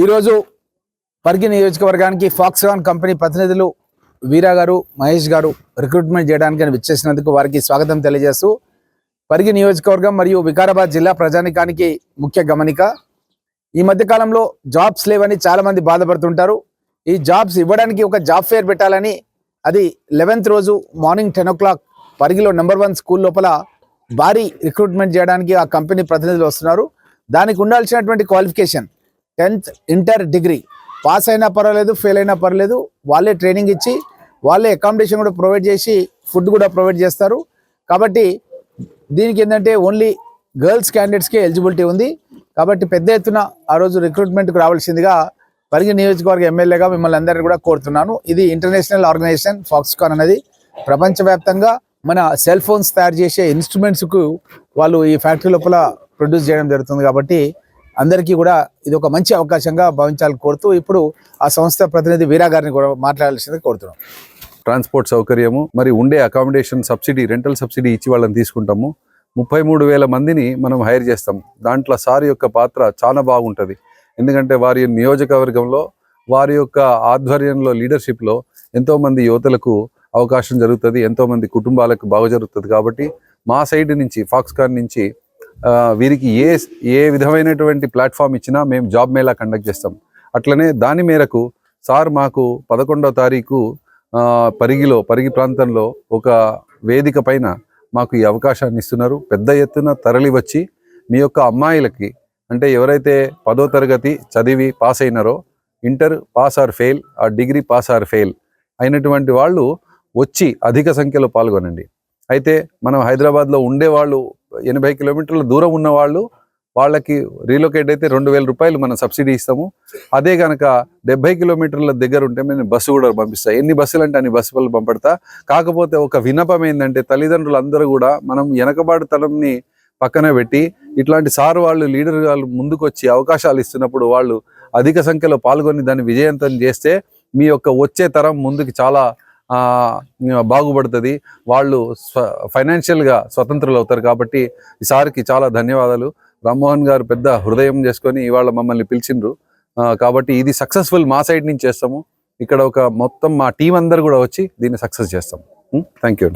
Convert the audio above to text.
ఈరోజు పరిగి నియోజకవర్గానికి Foxconn company ప్రతినిధులు వీరా గారు మహేష్ గారు రిక్రూట్మెంట్ చేయడానికి అని విచ్చేసినందుకు వారికి స్వాగతం తెలియజేస్తూ పరిగి నియోజకవర్గం మరియు వికారాబాద్ జిల్లా ప్రజానికానికి ముఖ్య గమనిక. ఈ మధ్యకాలంలో జాబ్స్ లేవని చాలామంది బాధపడుతుంటారు. ఈ జాబ్స్ ఇవ్వడానికి ఒక జాబ్ ఫేర్ పెట్టాలని అది లెవెన్త్ రోజు మార్నింగ్ టెన్ ఓ క్లాక్ పరిగిలో నెంబర్ వన్ స్కూల్ లోపల భారీ రిక్రూట్మెంట్ చేయడానికి ఆ కంపెనీ ప్రతినిధులు వస్తున్నారు. దానికి ఉండాల్సినటువంటి qualification tenth inter degree. Pass అయినా పర్వాలేదు ఫెయిల్ అయినా పర్వాలేదు వాళ్ళే ట్రైనింగ్ ఇచ్చి వాళ్ళే అకామిడేషన్ కూడా ప్రొవైడ్ చేసి ఫుడ్ కూడా ప్రొవైడ్ చేస్తారు. కాబట్టి దీనికి ఏంటంటే ఓన్లీ గర్ల్స్ క్యాండిడేట్స్కే ఎలిజిబిలిటీ ఉంది. కాబట్టి పెద్ద ఎత్తున ఆ రోజు రిక్రూట్మెంట్కి రావాల్సిందిగా పరిగి నియోజకవర్గ ఎమ్మెల్యేగా మిమ్మల్ని అందరినీ కూడా కోరుతున్నాను. ఇది ఇంటర్నేషనల్ ఆర్గనైజేషన్ ఫాక్స్కాన్ అనేది. ప్రపంచవ్యాప్తంగా మన సెల్ ఫోన్స్ తయారు చేసే ఇన్స్ట్రుమెంట్స్కు వాళ్ళు ఈ ఫ్యాక్టరీ లోపల ప్రొడ్యూస్ చేయడం జరుగుతుంది కాబట్టి అందరికీ కూడా ఇది ఒక మంచి అవకాశంగా భావించాలని కోరుతూ ఇప్పుడు ఆ సంస్థ ప్రతినిధి వీరా గారిని కూడా మాట్లాడాల్సింది కోరుతున్నాం. ట్రాన్స్పోర్ట్ సౌకర్యము మరి ఉండే అకామిడేషన్ సబ్సిడీ రెంటల్ సబ్సిడీ ఇచ్చి వాళ్ళని తీసుకుంటాము. ముప్పై మూడు వేల మందిని మనం హైర్ చేస్తాం. దాంట్లో సార్ యొక్క పాత్ర చాలా బాగుంటుంది. ఎందుకంటే వారి నియోజకవర్గంలో వారి యొక్క ఆధ్వర్యంలో లీడర్షిప్లో ఎంతోమంది యువతలకు అవకాశం జరుగుతుంది ఎంతోమంది కుటుంబాలకు బాగా జరుగుతుంది కాబట్టి మా సైడ్ నుంచి ఫాక్స్కాన్ నుంచి వీరికి ఏ ఏ విధమైనటువంటి ప్లాట్ఫామ్ ఇచ్చినా మేము జాబ్ మేళా కండక్ట్ చేస్తాం. అట్లనే దాని మేరకు సార్ మాకు పదకొండవ తారీఖు పరిగిలో పరిగి ప్రాంతంలో ఒక వేదిక పైన మాకు ఈ అవకాశాన్ని ఇస్తున్నారు. పెద్ద ఎత్తున తరలి వచ్చి మీ యొక్క అమ్మాయిలకి అంటే ఎవరైతే పదో తరగతి చదివి పాస్ అయినారో ఇంటర్ పాస్ ఆర్ ఫెయిల్ ఆ డిగ్రీ పాస్ ఆర్ ఫెయిల్ అయినటువంటి వాళ్ళు వచ్చి అధిక సంఖ్యలో పాల్గొనండి. అయితే మనం హైదరాబాద్లో ఉండేవాళ్ళు ఎనభై కిలోమీటర్ల దూరం ఉన్న వాళ్ళు వాళ్ళకి రీలొకేట్ అయితే రెండు వేల రూపాయలు మనం సబ్సిడీ ఇస్తాము. అదే కనుక డెబ్బై కిలోమీటర్ల దగ్గర ఉంటే నేను బస్సు కూడా పంపిస్తాను ఎన్ని బస్సులు అంటే అన్ని బస్సులు పంపడతా. కాకపోతే ఒక వినపం ఏంటంటే తల్లిదండ్రులు అందరూ కూడా మనం వెనకబాటుతనంని పక్కన పెట్టి ఇట్లాంటి సార్ వాళ్ళు లీడర్ వాళ్ళు ముందుకొచ్చి అవకాశాలు ఇస్తున్నప్పుడు వాళ్ళు అధిక సంఖ్యలో పాల్గొని దాన్ని విజయవంతం చేస్తే మీ యొక్క వచ్చే తరం ముందుకు చాలా బాగుపడుతుంది. వాళ్ళు స్వ ఫైనాన్షియల్గా స్వతంత్రులు అవుతారు కాబట్టి ఈ చాలా ధన్యవాదాలు. రామ్మోహన్ గారు పెద్ద హృదయం చేసుకొని ఇవాళ మమ్మల్ని పిలిచిండ్రు. కాబట్టి ఇది సక్సెస్ఫుల్ మా సైడ్ నుంచి చేస్తాము. ఇక్కడ ఒక మొత్తం మా టీం అందరు కూడా వచ్చి దీన్ని సక్సెస్ చేస్తాం థ్యాంక్ యూ